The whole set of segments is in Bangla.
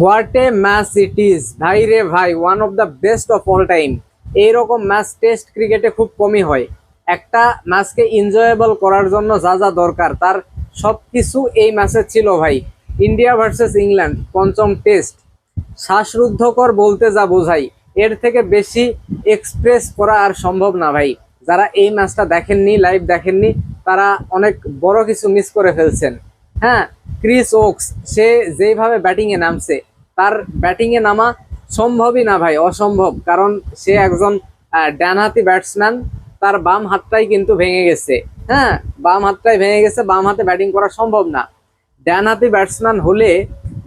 What a match it is. ভাই রে ভাই one of the best of all time এইরকম ম্যাচ টেস্ট ক্রিকেটে খুব কমই হয়। একটা ম্যাচকে এনজয়েবল করার জন্য যা যা দরকার, তার সব কিছু এই ম্যাচে ছিল ভাই। ইন্ডিয়া ভার্সেস ইংল্যান্ড, পঞ্চম টেস্ট। শ্বাসরুদ্ধকর বলতে যা বোঝাই, এর থেকে বেশি এক্সপ্রেস করা আর সম্ভব না ভাই। যারা এই ম্যাচটা দেখেননি লাইভ দেখেননি, তারা অনেক বড় কিছু মিস করে ফেলছেন। হ্যাঁ ক্রিস ওক্স, সে যেইভাবে ব্যাটিংয়ে নামছে, তার ব্যাটিংয়ে নামা সম্ভবই না ভাই, অসম্ভব। কারণ সে একজন ডানহাতি ব্যাটসম্যান, তার বাম হাতটাই কিন্তু ভেঙে গেছে। হ্যাঁ বাম হাতটাই ভেঙে গেছে, বাম হাতে ব্যাটিং করা সম্ভব না। ডানহাতি ব্যাটসম্যান হলে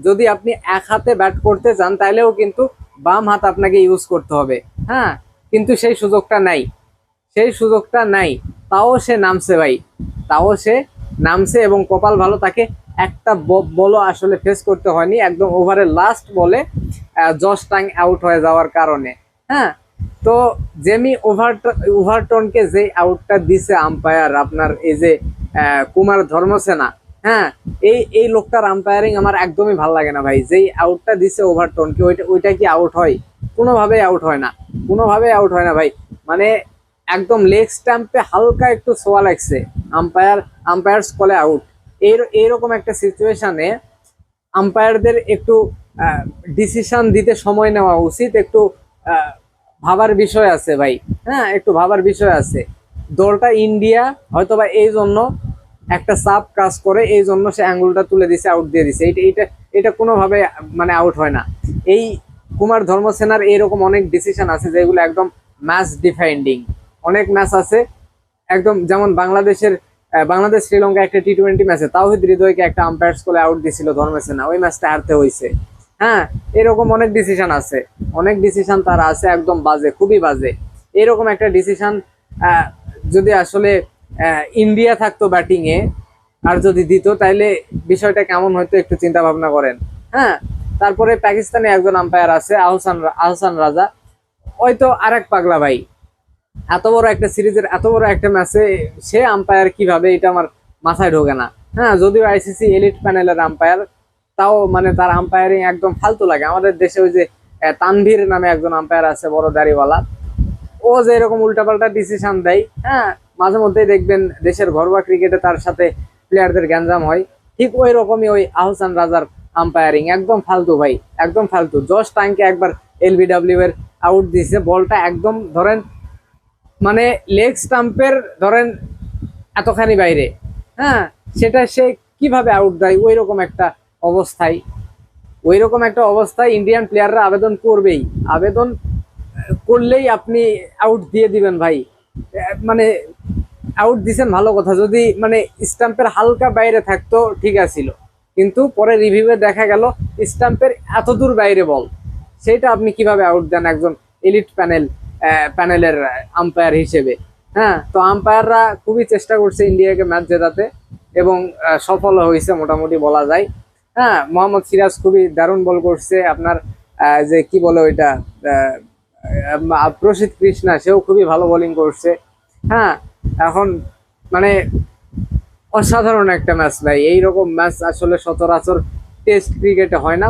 যদি আপনি এক হাতে ব্যাট করতে চান তাহলেও কিন্তু বাম হাত আপনাকে ইউজ করতে হবে। হ্যাঁ কিন্তু সেই সুযোগটা নাই। সেই সুযোগটা নাই। তাও সে নামছে ভাই। তাও সে নামছে এবং কপাল ভালো, তাকে একটা বলও আসলে ফেস করতে হয়নি, একদম ওভারের লাস্ট বলে জস টাং আউট হয়ে যাওয়ার কারণে। হ্যাঁ? তো জেমি ওভার ওভারটনকে যে আউটটা দিছে আম্পায়ার আপনার এই যে কুমার ধর্মসেনা হ্যাঁ? এই এই লোকটার আম্পায়ারিং আমার একদমই ভালো লাগে না ভাই। যেই আউটটা দিছে ওভারটনকে ওইটা ওইটা কি আউট হয়? কোনোভাবেই আউট হয় না। কোনোভাবেই আউট হয় না ভাই। মানে একদম লেগ স্ট্যাম্পে হালকা একটু ছোঁয়া লাগছে। আম্পায়ার আম্পায়ার্স কলে আউট এই এইরকম একটা সিচুয়েশানে আম্পায়ারদের একটু ডিসিশন দিতে সময় নেওয়া উচিত, একটু ভাবার বিষয় আছে ভাই। হ্যাঁ একটু ভাবার বিষয় আছে। দলটা ইন্ডিয়া হয়তোবা এই জন্য একটা চাপ কাজ করে, এই জন্য সে আঙ্গুলটা তুলে দিছে আউট দিয়ে দিছে। এটা এটা এটা কোনোভাবে মানে আউট হয় না। এই কুমার ধর্মসেনার এরকম অনেক ডিসিশন আছে যেগুলো একদম ম্যাচ ডিফাইন্ডিং অনেক ম্যাচ আছে, একদম যেমন বাংলাদেশের বাংলাদেশ, শ্রীলঙ্কা একটা টি টোয়েন্টি ম্যাচে তাওহিদ হৃদয়কে একটা আম্পায়ার করে আউট দিছিল ধর্মেসেনা। ওই ম্যাচটা হারতে হয়েছে হ্যাঁ এরকম অনেক ডিসিশন আছে। অনেক ডিসিশন তার আছে, একদম বাজে, খুবই বাজে। এরকম একটা ডিসিশন যদি আসলে ইন্ডিয়া থাকতো ব্যাটিং এ, আর যদি দিত, তাইলে বিষয়টা কেমন হয়তো একটু চিন্তা ভাবনা করেন। হ্যাঁ তারপরে পাকিস্তানে একজন আম্পায়ার আছে, আহসান আহসান রাজা। ওই তো আরেক পাগলা ভাই। এত বড় একটা সিরিজের, এত বড় একটা ম্যাচে সে আম্পায়ার কীভাবে, এটা আমার মাথায় ঢোকে না। হ্যাঁ যদিও আইসিসি এলিট প্যানেলের আম্পায়ার তাও মানে তার আম্পায়ারিং একদম ফালতু লাগে। আমাদের দেশে ওই যে তানভীর নামে একজন আম্পায়ার আছে, বড় দাড়িওয়ালা। ও যে এরকম উল্টাপাল্টা ডিসিশন দেয় হ্যাঁ মাঝে মধ্যেই দেখবেন দেশের ঘরোয়া ক্রিকেটে তার সাথে প্লেয়ারদের গ্যাঞ্জাম হয়। ঠিক ওই রকমই ওই আহসান রাজার আম্পায়ারিং একদম ফালতু ভাই, একদম ফালতু। জশ টাইমকে একবার এলবিডব্লিউ এর আউট দিছে বলটা একদম ধরেন মানে লেগ স্টাম্পের ধরেন এতখানি বাইরে হ্যাঁ? সেটা সে কীভাবে আউট দেয়? ওই রকম একটা অবস্থায় ওই রকম একটা অবস্থায় ইন্ডিয়ান প্লেয়াররা আবেদন করবেই। আবেদন করলেই আপনি আউট দিয়ে দিবেন ভাই। মানে আউট দিছেন ভালো কথা। যদি মানে স্টাম্পের হালকা বাইরে থাকতো, ঠিক আছিল। কিন্তু পরে রিভিউয়ে দেখা গেল স্টাম্পের এত দূর বাইরে বল। সেটা আপনি কীভাবে আউট দেন একজন এলিট প্যানেল প্যানেলের আম্পায়ার হিসেবে। হ্যাঁ তো আম্পায়াররা খুবই চেষ্টা করছে ইন্ডিয়াকে ম্যাচ জেতাতে এবং সফল হয়েছে মোটামুটি বলা যায়। হ্যাঁ মোহাম্মদ সিরাজ খুবই দারুণ বল করছে। আপনার যে কি বলে ওইটা প্রসিদ্ধ কৃষ্ণা, সেও খুবই ভালো বোলিং করছে। হ্যাঁ এখন মানে অসাধারণ একটা ম্যাচ ভাই। এইরকম ম্যাচ আসলে সচরাচর টেস্ট ক্রিকেটে হয় না।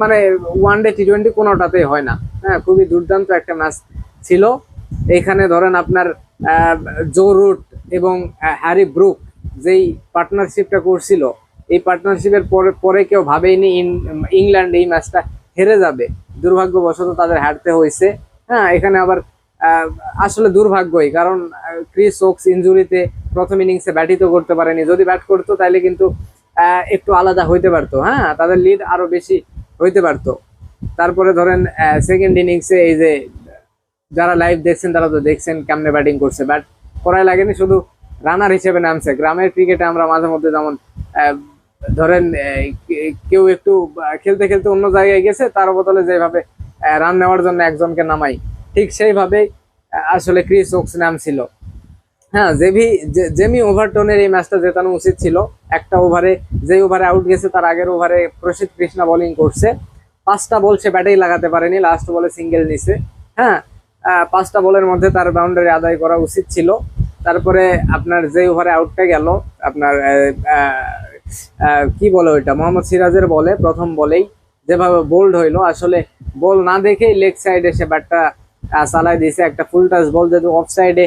মানে ওয়ান ডে টি টোয়েন্টি কোনোটাতেই হয় না। হ্যাঁ খুবই দুর্দান্ত একটা ম্যাচ ছিল। এখানে ধরেন আপনার জো রুট এবং হ্যারি ব্রুক যেই পার্টনারশিপটা করছিল, এই পার্টনারশিপের পরে পরে কেউ ভাবেইনি ইংল্যান্ড এই ম্যাচটা হেরে যাবে। দুর্ভাগ্যবশত তাদের হারতে হয়েছে। হ্যাঁ এখানে আবার আসলে দুর্ভাগ্যই, কারণ ক্রিস ওক্স ইঞ্জুরিতে প্রথম ইনিংসে ব্যাটই তো করতে পারেনি। যদি ব্যাট করতো তাহলে কিন্তু একটু আলাদা হইতে পারতো। হ্যাঁ তাদের লিড আরও বেশি হইতে পারতো। তারপরে ধরেন সেকেন্ড ইনিংসে এই যে যারা লাইভ দেখছেন, তারা তো দেখছেন কেমনে ব্যাটিং করছে। ব্যাট করাই লাগেনি, শুধু রানার হিসেবে নামছে। গ্রামের ক্রিকেটে আমরা মাঝে মধ্যে যেমন ধরেন কেউ একটু খেলতে খেলতে অন্য জায়গায় গেছে, তার বদলে যেভাবে রান নেওয়ার জন্য একজনকে নামাই, ঠিক সেইভাবেই আসলে ক্রিস ওক্স নামছিল। হ্যাঁ জেভি জেমি ওভারটনের এই ম্যাচটা জেতানো উচিত ছিল। একটা ওভারে যে ওভারে আউট গেছে, তার আগের ওভারে প্রসিদ্ধ কৃষ্ণা বোলিং করছে। পাঁচটা বল সে ব্যাটেই লাগাতে পারেনি লাস্ট বলে সিঙ্গেল নিছে। হ্যাঁ পাঁচটা বলের মধ্যে তার বাউন্ডারি আদায় করা উচিত ছিল। তারপরে আপনার যে ওভারে আউটটা গেল, আপনার কি বলে ওইটা? মোহাম্মদ সিরাজের বলে, প্রথম বলেই যেভাবে বোল্ড হইল, আসলে বল না দেখেই লেগ সাইডে সে ব্যাটটা চালাই দিয়েছে। একটা ফুল টাচ বল যেহেতু অফ সাইডে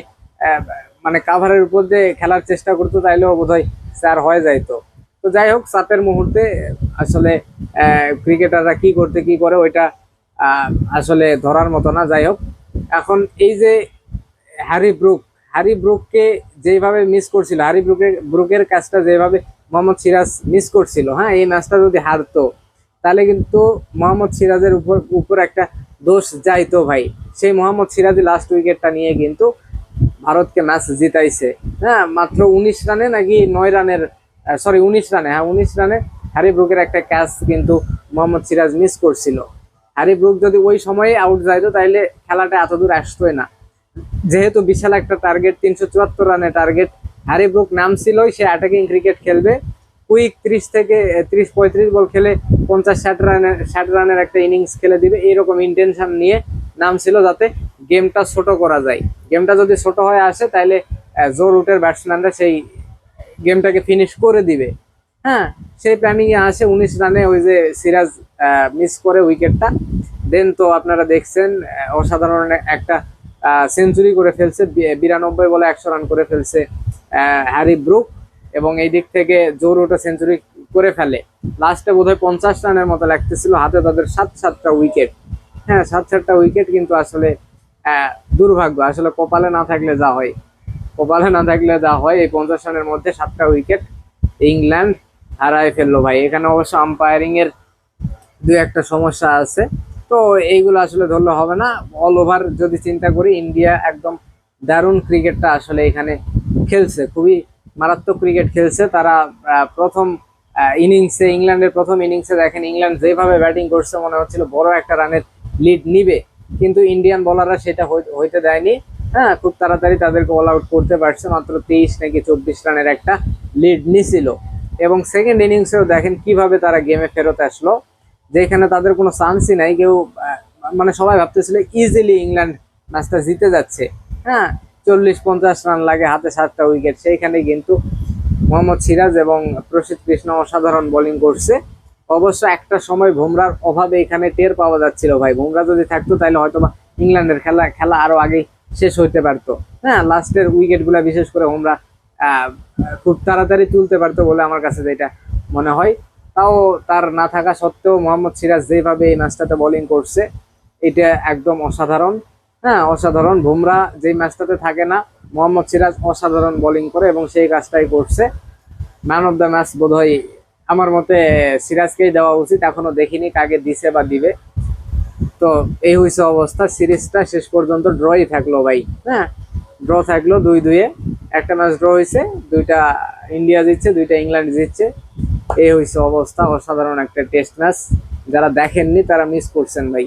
মানে কাভারের উপর দিয়ে খেলার চেষ্টা করতো, তাইলেও বোধহয় স্যার হয়ে যাইতো। তো যাই হোক, চাপের মুহূর্তে আসলে ক্রিকেটাররা কি করতে, কি করে, ওইটা আসলে ধরার মতো না। যাই হোক এখন এই যে হ্যারি ব্রুক, হ্যারি ব্রুককে যেভাবে মিস করছিল, হ্যারি ব্রুকের ব্রুকের কাজটা যেভাবে মোহাম্মদ সিরাজ মিস করছিল হ্যাঁ এই ম্যাচটা যদি হারতো, তাহলে কিন্তু মোহাম্মদ সিরাজের উপর উপর একটা দোষ যাইতো ভাই। সেই মোহাম্মদ সিরাজই লাস্ট উইকেটটা নিয়ে কিন্তু ভারতকে ম্যাচ জিতাইছে। হ্যাঁ মাত্র উনিশ রানে নাকি নয় রানের সরি উনিশ রানে হ্যাঁ উনিশ রানে হ্যারি ব্রুকের একটা ক্যাচ কিন্তু মোহাম্মদ সিরাজ মিস করছিল। হ্যারি ব্রুক যদি ওই সময়ে আউট যাইতো, তাইলে খেলাটা এত দূর আসতোই না। যেহেতু বিশাল একটা টার্গেট তিনশো চুয়াত্তর রানের টার্গেট হ্যারি ব্রুক নাম ছিলই সে অ্যাটাকিং ক্রিকেট খেলবে। কুইক ত্রিশ থেকে ত্রিশ, পঁয়ত্রিশ বল খেলে পঞ্চাশ, ষাট রানের ষাট রানের একটা ইনিংস খেলে দিবে। এইরকম ইন্টেনশন নিয়ে নাম ছিল যাতে গেমটা ছোট করা যায়। গেমটা যদি ছোট হয়ে আসে তাহলে জোর জো রুটের ব্যাটসম্যানরা সেই গেমটাকে ফিনিশ করে দিবে। হ্যাঁ সেই প্ল্যানিং এ আসে উনিশ রানে ওই যে সিরাজ মিস করে উইকেটটা দেন তো আপনারা দেখছেন অসাধারণ একটা সেঞ্চুরি করে ফেলছে বিরানব্বই বলে একশো রান করে ফেলছে হ্যারি ব্রুক। এবং এই দিক থেকে জোর ওটা সেঞ্চুরি করে ফেলে। লাস্টে বোধহয় পঞ্চাশ রানের মতো লাগতেছিল, হাতে তাদের সাত, সাতটা উইকেট হ্যাঁ সাত, সাতটা উইকেট কিন্তু আসলে দুর্ভাগ্য। আসলে কপালে না থাকলে যা হয়। কপালে না থাকলে যা হয়, এই পঞ্চাশ রানের মধ্যে সাতটা উইকেট ইংল্যান্ড হারায় ফেলল ভাই। এখানে অবশ্য আম্পায়ারিং এর দুই একটা সমস্যা আছে। তো এইগুলো আসলে ধরলে হবে না। অল ওভার যদি চিন্তা করি ইন্ডিয়া একদম দারুণ ক্রিকেটটা আসলে এখানে খেলছে। খুবই মারাত্মক ক্রিকেট খেলছে। তারা প্রথম ইনিংসে ইংল্যান্ডের প্রথম ইনিংসে দেখেন, ইংল্যান্ড যেভাবে ব্যাটিং করছে, মনে হচ্ছিল বড় একটা রানের লিড নিবে। কিন্তু ইন্ডিয়ান বলাররা সেটা হই- হইতে দেয়নি। হ্যাঁ খুব তাড়াতাড়ি তাদেরকে অল আউট করতে পারছে। মাত্র তেইশ নাকি চব্বিশ রানের একটা লিড নিছিল। এবং সেকেন্ড ইনিংসেও দেখেন কীভাবে তারা গেমে ফেরত আসলো। যেখানে তাদের কোনো চান্সই নাই কেউ মানে সবাই ভাবতেছিল ইজিলি ইংল্যান্ড ম্যাচটা জিতে যাচ্ছে। হ্যাঁ চল্লিশ পঞ্চাশ রান লাগে হাতে সাতটা উইকেট সেইখানে কিন্তু মোহাম্মদ সিরাজ এবং প্রসিদ্ধ কৃষ্ণ অসাধারণ বোলিং করছে। অবশ্য একটা সময় বুমরার অভাবে এখানে টের পাওয়া যাচ্ছিল ভাই। বুমরা যদি থাকতো তাহলে হয়তো বা ইংল্যান্ডের খেলা খেলা আরও আগে শেষ হইতে পারতো। হ্যাঁ লাস্টের উইকেটগুলা বিশেষ করে আহ, খুব তাড়াতাড়ি তুলতে পারতো বলে আমার কাছে যেটা মনে হয়। তাও তার না থাকা সত্ত্বেও মোহাম্মদ সিরাজ যেভাবে এই ম্যাচটাতে বোলিং করছে, এটা একদম অসাধারণ। হ্যাঁ অসাধারণ। বুমরা যেই ম্যাচটাতে থাকে না, মোহাম্মদ সিরাজ অসাধারণ বোলিং করে এবং সেই কাজটাই করছে। ম্যান অফ দ্য ম্যাচ বোধহয় আমার মতে সিরাজকেই দেওয়া উচিত। এখনও দেখিনি কাকে দিছে বা দিবে। তো এই হয়েছে অবস্থা। সিরিজটা শেষ পর্যন্ত ড্রই থাকল ভাই। হ্যাঁ ড্র থাকল দুই দুইয়ে। একটা ম্যাচ ড্র হয়েছে দুইটা ইন্ডিয়া জিতছে, দুইটা ইংল্যান্ড জিতছে। এই হয়েছে অবস্থা, অসাধারণ একটা টেস্ট ম্যাচ যারা দেখেননি, তারা মিস করছেন ভাই।